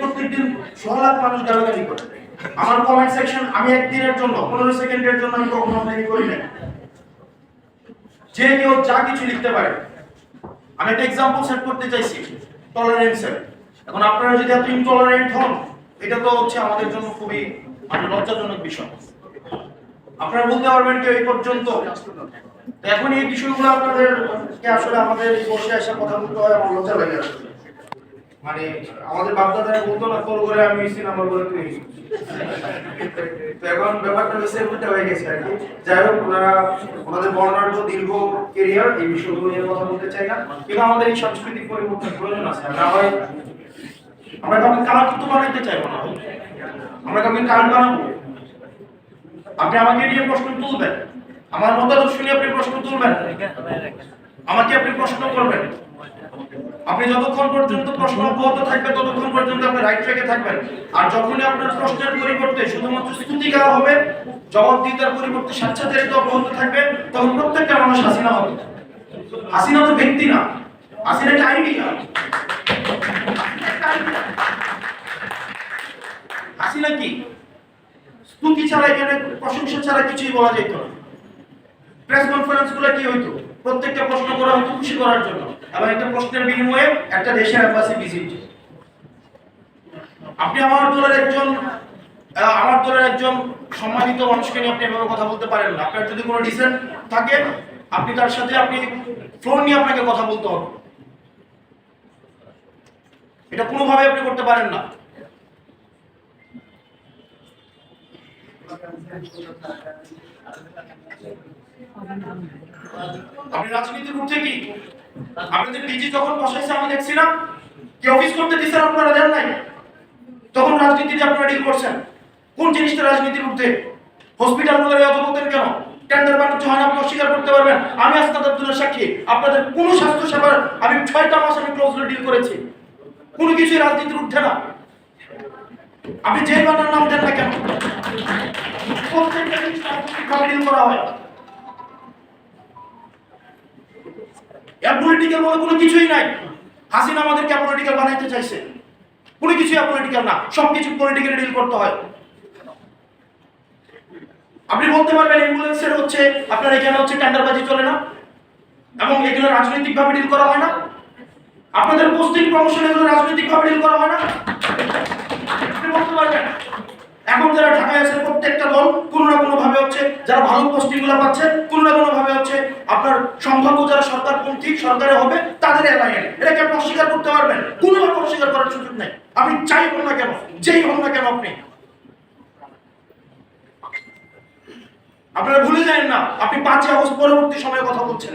প্রত্যেকদিন লাখ মানুষ গালাগালি করে। আমার কমেন্ট সেকশন আমি একদিনের জন্য, পনেরো সেকেন্ডের জন্য আমি কখনো করি না যে কেউ যা কিছু লিখতে পারে। আমি একটা এক্সাম্পল সেট করতে চাইছি টলারেন্সের এখন আপনারা যদি এত ইনটলারেন্ট হন, এটা তো হচ্ছে আমাদের জন্য খুবই মানে লজ্জাজনক বিষয়। আপনারা বলতে পারবেন কেউ এই পর্যন্ত। এখন এই বিষয়গুলো আপনাদেরকে আসলে আমাদের বসে আসা কথা বলতে হয়, আমার লজ্জা লাগে আসলে মানে আমাদের বাপদাদারা বলতো না তোর করে আমি হইছি না আমার করে তুই তো এখন ব্যাপারটা বেশি উল্টা হয়ে গেছে আর কি। যাই হোক, ওনারা, ওনাদের বর্ণাঢ্য দীর্ঘ কেরিয়ার এই বিষয়গুলো নিয়ে কথা বলতে চাই না। কিন্তু আমাদের এই সাংস্কৃতিক পরিবর্তন প্রয়োজন আছে। আমরা হয় আমরা কাউকে কালাকুত্ত বানাইতে চাইব না। আমরা কাউকে কাল বানাবো। আপনি আমাকে নিয়ে প্রশ্ন তুলবেন। আমার মতামত শুনে আপনি প্রশ্ন তুলবেন। আমাকে আপনি প্রশ্ন করবেন। আপনি যতক্ষণ পর্যন্ত প্রশ্ন অব্যাহত থাকবে, ততক্ষণ পর্যন্ত আপনি রাইট ট্র্যাকে থাকবেন। আর যখনই আপনার প্রশ্নের পরিবর্তে শুধুমাত্র স্তুতি গাওয়া হবে, জবাব দিতার পরিবর্তে স্বেচ্ছাচারিত অব্যাহত থাকবে, তখন প্রত্যেকটা মানুষ হাসিনা হবে। হাসিনা তো ব্যক্তি না। হাসিনা একটা আইডিয়া হাসিনা কি? স্তুতি ছাড়া এখানে প্রশংসা ছাড়া কিছুই বলা যেত না। প্রেস কনফারেন্সগুলো কি হইতো? প্রত্যেকটা প্রশ্ন করা হতো খুশি করার জন্য। এবং একটা প্রশ্নের বিনিময়ে একটা দেশের অ্যাম্বাসি ভিজিট আপনি আমার দলের একজন আমার দলের একজন সম্মানিত মানুষকে নিয়ে আপনি এভাবে কথা বলতে পারেন না। আপনার যদি কোনো ডিসেন্ট থাকে, আপনি তার সাথে আপনি ফোন নিয়ে আপনাকে কথা বলতে হবে। এটা কোনোভাবে আপনি করতে পারেন না। আপনি রাজনীতির ঊর্ধ্বে কি? আপনাদের ডিজি যখন বসাইছে, আমি দেখছি না। কি অফিস করতে দিচ্ছেন আপনারা দেন নাই? তখন রাজনীতিতে আপনারা ডিল করছেন। কোন জিনিসটা রাজনীতির ঊর্ধ্বে হসপিটালগুলো এত বলতেন কেন? টেন্ডার বাণিজ্য হয় আপনি অস্বীকার করতে পারবেন। আমি আস্তাদ আব্দুল্লাহ সাক্ষী। আপনাদের কোন স্বাস্থ্য সেবার আমি ছয়টা মাস আমি ক্লোজলি ডিল করেছি। কোনো কিছুই রাজনীতির ঊর্ধ্বে না। আপনি যে বানার নাম দেন না কেন? আপনি বলতে পারবেন হচ্ছে, আপনার এখানে হচ্ছে টেন্ডারবাজি চলে না? এবং এগুলো রাজনৈতিক ভাবে ডিল করা হয় না? আপনাদের পোস্টিং প্রমোশন এগুলো রাজনৈতিক ভাবে ডিল করা হয় না? আপনি বলতে পারবেন। এখন যারা ঢাকায় আছে, প্রত্যেকটা দল কোনো না কোনো ভাবে হচ্ছে যারা ভালো পোস্টিংগুলো পাচ্ছে, কোনো না কোনো ভাবে হচ্ছে আপনার সম্ভাব্য যারা সরকারপন্থী সরকারে হবে, তাদের এলাকায় এটাকে আপনি অস্বীকার করতে পারবেন। কোনোভাবে অস্বীকার করার সুযোগ নেই। আপনি চাই হন না কেন, যেই হন না কেন আপনি। আপনারা ভুলে যাবেন না, আপনি পাঁচই আগস্ট পরবর্তী সময়ে কথা বলছেন।